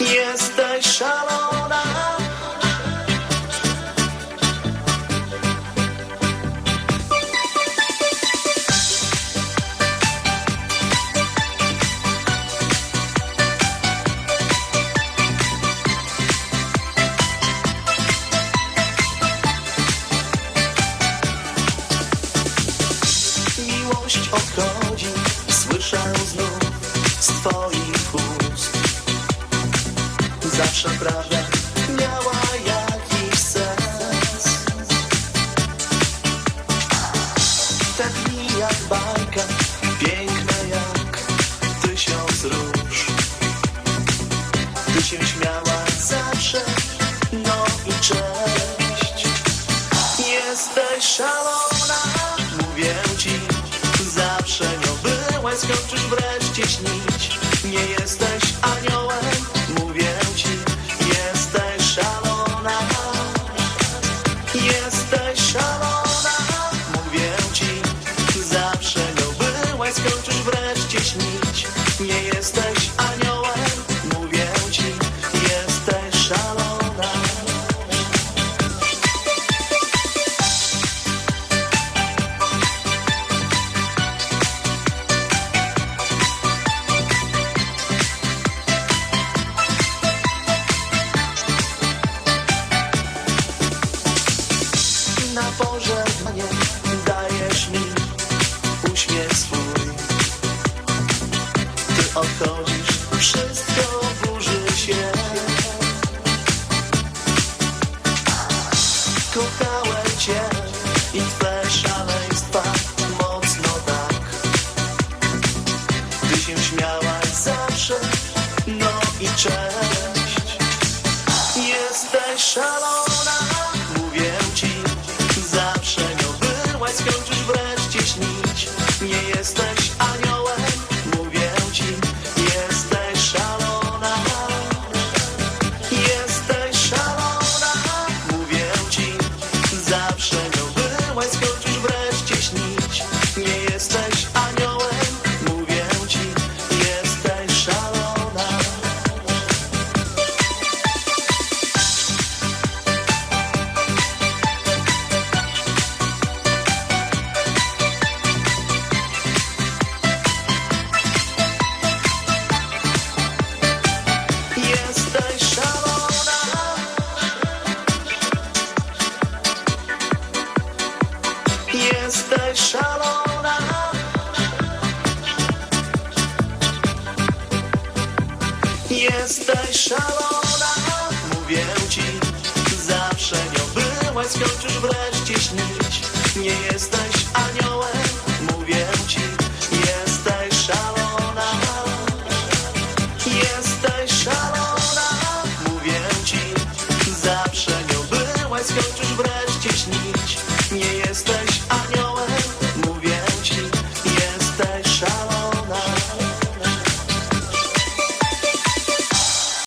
Jesteś szalony. zawsze prawda miała jakiś sens. Tak Te dni jak bajka, piękne jak tysiąc róż. Ty się śmiała zawsze, no i cześć. Jesteś szalona, mówię ci. so jesteś szalona. Jesteś szalona, mówię ci, zawsze nią byłaś, skończysz wreszcie śnić. Nie jesteś a